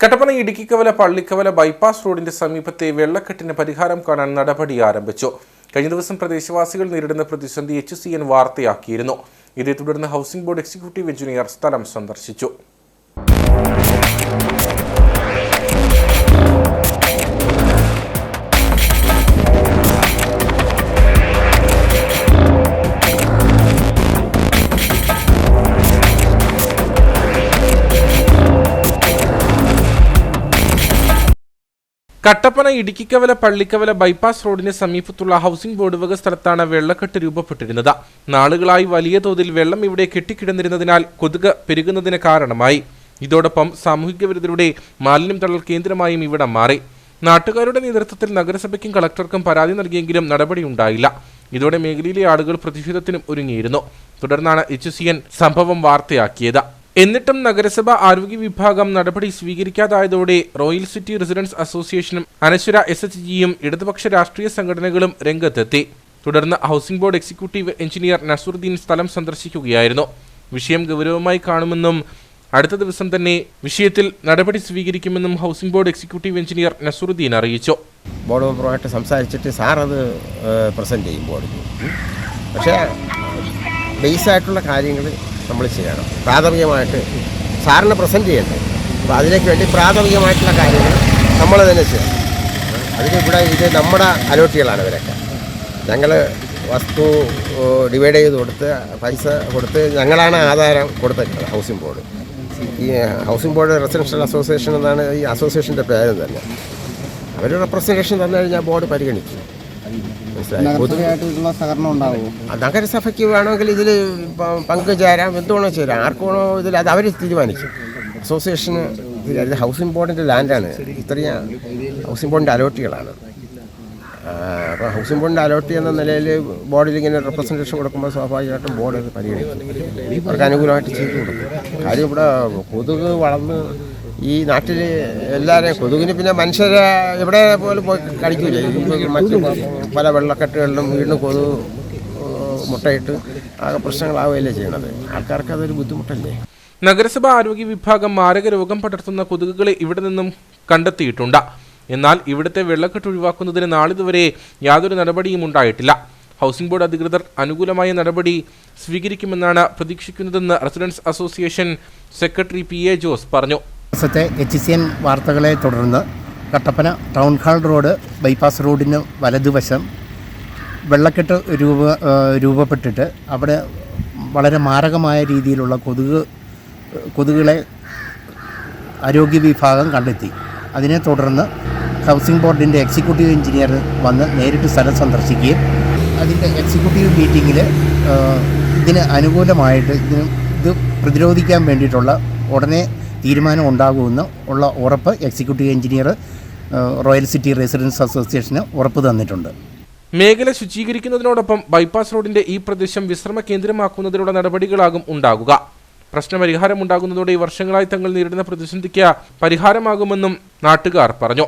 Kattappana Idukkikkavala Pallikkavala bypass റോഡിന്റെ സമീപത്തെ വെള്ളക്കെട്ടിന് പരിഹാരം കാണാൻ നടപടി ആരംഭിച്ചു. കഴിഞ്ഞ ദിവസം പ്രദേശവാസികൾ നേരിടുന്ന പ്രതിസന്ധി എച്ച് സി എൻ വാർത്തയാക്കിയിരുന്നു. ഇതേ തുടർന്ന് ഹൗസിംഗ് ബോർഡ് എക്സിക്യൂട്ടീവ് എഞ്ചിനീയർ സ്ഥലം സന്ദർശിച്ചു. കട്ടപ്പന ഇടുക്കിക്കവല പള്ളിക്കവല ബൈപ്പാസ് റോഡിന് സമീപത്തുള്ള ഹൗസിംഗ് ബോർഡ് വക സ്ഥലത്താണ് വെള്ളക്കെട്ട് രൂപപ്പെട്ടിരുന്നത്. നാളുകളായി വലിയ തോതിൽ വെള്ളം ഇവിടെ കെട്ടിക്കിടന്നിരുന്നതിനാൽ കൊതുക് പെരുകുന്നതിന് കാരണമായി. ഇതോടൊപ്പം സാമൂഹിക വിരുദ്ധരുടെ മാലിന്യം തള്ളൽ കേന്ദ്രമായും ഇവിടം മാറി. നാട്ടുകാരുടെ നേതൃത്വത്തിൽ നഗരസഭയ്ക്കും കളക്ടർക്കും പരാതി നൽകിയെങ്കിലും നടപടിയുണ്ടായില്ല. ഇതോടെ മേഖലയിലെ ആളുകൾ പ്രതിഷേധത്തിനും ഒരുങ്ങിയിരുന്നു. തുടർന്നാണ് എച്ച് സംഭവം വാർത്തയാക്കിയത്. എന്നിട്ടും നഗരസഭ ആരോഗ്യ വിഭാഗം നടപടി സ്വീകരിക്കാതായതോടെ റോയൽ സിറ്റി റെസിഡൻസ് അസോസിയേഷനും അനശ്വര എസ് എച്ച് ജിയും ഇടതുപക്ഷ രാഷ്ട്രീയ സംഘടനകളും രംഗത്തെത്തി. തുടർന്ന് housing board executive engineer Nazaruddin സ്ഥലം സന്ദർശിക്കുകയായിരുന്നു. വിഷയം ഗൗരവമായി കാണുമെന്നും അടുത്ത ദിവസം തന്നെ വിഷയത്തിൽ നടപടി സ്വീകരിക്കുമെന്നും housing board executive engineer Nazaruddin അറിയിച്ചു. ബോർഡ് മെമ്പറുമായിട്ട് സംസാരിച്ചിട്ട് സാർ അത് പ്രസന്റ് ചെയ്യും ബോർഡിൽ പക്ഷേ ബേസായിട്ടുള്ള കാര്യങ്ങൾ നമ്മൾ ചെയ്യണം. പ്രാഥമികമായിട്ട് സാറിന് പ്രസന്റ് ചെയ്യട്ടെ അപ്പോൾ അതിലേക്ക് വേണ്ടി പ്രാഥമികമായിട്ടുള്ള കാര്യങ്ങൾ നമ്മൾ തന്നെ ചെയ്യണം. അതിന് ഇവിടെ ഇത് നമ്മുടെ അലോട്ടികളാണ് ഇവരൊക്കെ. ഞങ്ങൾ വസ്തു ഡിവൈഡ് ചെയ്ത് കൊടുത്ത് പൈസ കൊടുത്ത് ഞങ്ങളാണ് ആധാരം കൊടുത്തിട്ടുള്ളത് ഹൗസിംഗ് ബോർഡ് ഈ ഹൗസിംഗ് ബോർഡ് റെസിഡൻഷ്യൽ അസോസിയേഷൻ എന്നാണ് ഈ അസോസിയേഷന്റെ പേര് തന്നെ. അവർ റെപ്രസെന്റേഷൻ തന്നു കഴിഞ്ഞാൽ ബോർഡ് പരിഗണിക്കും. നഗരസഭയായിട്ടുള്ള സഹകരണം ഉണ്ടാവുമോ? നഗരസഭയ്ക്ക് വേണമെങ്കിൽ ഇതിൽ പങ്കുചേരാം എന്തുവേണോ ചേരാം. ആർക്കുവേണോ ഇതിൽ അത് അവർ തീരുമാനിക്കും അസോസിയേഷന് ഹൗസിംഗ് ബോർഡിന്റെ ലാൻഡാണ്. ഇത്രയും ഹൗസിംഗ് ബോർഡിന്റെ അലോട്ടികളാണ്. അപ്പോൾ ഹൗസിംഗ് ബോർഡിന്റെ അലോട്ട് ചെയ്യുന്ന നിലയിൽ ബോർഡിൽ ഇങ്ങനെ റെപ്രസെന്റേഷൻ കൊടുക്കുമ്പോൾ സ്വാഭാവികമായിട്ടും ബോർഡ് അത് പരിഗണിക്കും. അവർക്ക് അനുകൂലമായിട്ട് ചെയ്തു കൊടുക്കും. കാര്യം ഇവിടെ കൊതുക് വളർന്ന് ഈ നാട്ടിൽ എല്ലാവരെയും കൊതുകിന് പിന്നെ മനുഷ്യരെ എവിടെ പോലും പോയി കടിക്കൂലേ. മറ്റു പല വെള്ളക്കെട്ടുകളിലും വീണ്ടും കൊതുക് മുട്ടയിട്ട് ആകെ പ്രശ്നങ്ങളാവുകയല്ലേ ചെയ്യണത്. ആൾക്കാർക്ക് അതൊരു ബുദ്ധിമുട്ടല്ലേ? നഗരസഭാ ആരോഗ്യ വിഭാഗം മാരക രോഗം പടർത്തുന്ന കൊതുകുകളെ ഇവിടെ നിന്നും കണ്ടെത്തിയിട്ടുണ്ട്. എന്നാൽ ഇവിടുത്തെ വെള്ളക്കെട്ട് ഒഴിവാക്കുന്നതിന് നാളിതുവരെ യാതൊരു നടപടിയും ഉണ്ടായിട്ടില്ല. ഹൗസിംഗ് ബോർഡ് അധികൃതർ അനുകൂലമായ നടപടി സ്വീകരിക്കുമെന്നാണ് പ്രതീക്ഷിക്കുന്നതെന്ന് residence association secretary P A Jose പറഞ്ഞു. ദിവസത്തെ എച്ച് സി എൻ വാർത്തകളെ തുടർന്ന് Kattappana town hall road bypass റോഡിന് വലതുവശം വെള്ളക്കെട്ട് രൂപ രൂപപ്പെട്ടിട്ട് അവിടെ വളരെ മാരകമായ രീതിയിലുള്ള കൊതുക് കൊതുകുകളെ ആരോഗ്യ വിഭാഗം കണ്ടെത്തി. അതിനെ തുടർന്ന് ഹൗസിംഗ് ബോർഡിന്റെ എക്സിക്യൂട്ടീവ് എഞ്ചിനീയർ വന്ന് നേരിട്ട് സ്ഥലം സന്ദർശിക്കുകയും അതിന്റെ എക്സിക്യൂട്ടീവ് മീറ്റിങ്ങിൽ ഇതിന് അനുകൂലമായിട്ട് ഇതിന് ഇത് പ്രതിരോധിക്കാൻ വേണ്ടിയിട്ടുള്ള ഉടനെ തീരുമാനം ഉണ്ടാകുമെന്ന് ഉള്ള ഉറപ്പ് executive engineer royal city residence അസോസിയേഷന് ഉറപ്പ് തന്നിട്ടുണ്ട്. മേഖല ശുചീകരിക്കുന്നതിനോടൊപ്പം ബൈപ്പാസ് റോഡിന്റെ ഈ പ്രദേശം വിശ്രമ കേന്ദ്രമാക്കുന്നതിനുള്ള നടപടികളാകും ഉണ്ടാകുക. പ്രശ്നപരിഹാരം ഉണ്ടാകുന്നതോടെ വർഷങ്ങളായി തങ്ങൾ നേരിടുന്ന പ്രതിസന്ധിക്ക് പരിഹാരമാകുമെന്നും നാട്ടുകാർ പറഞ്ഞു.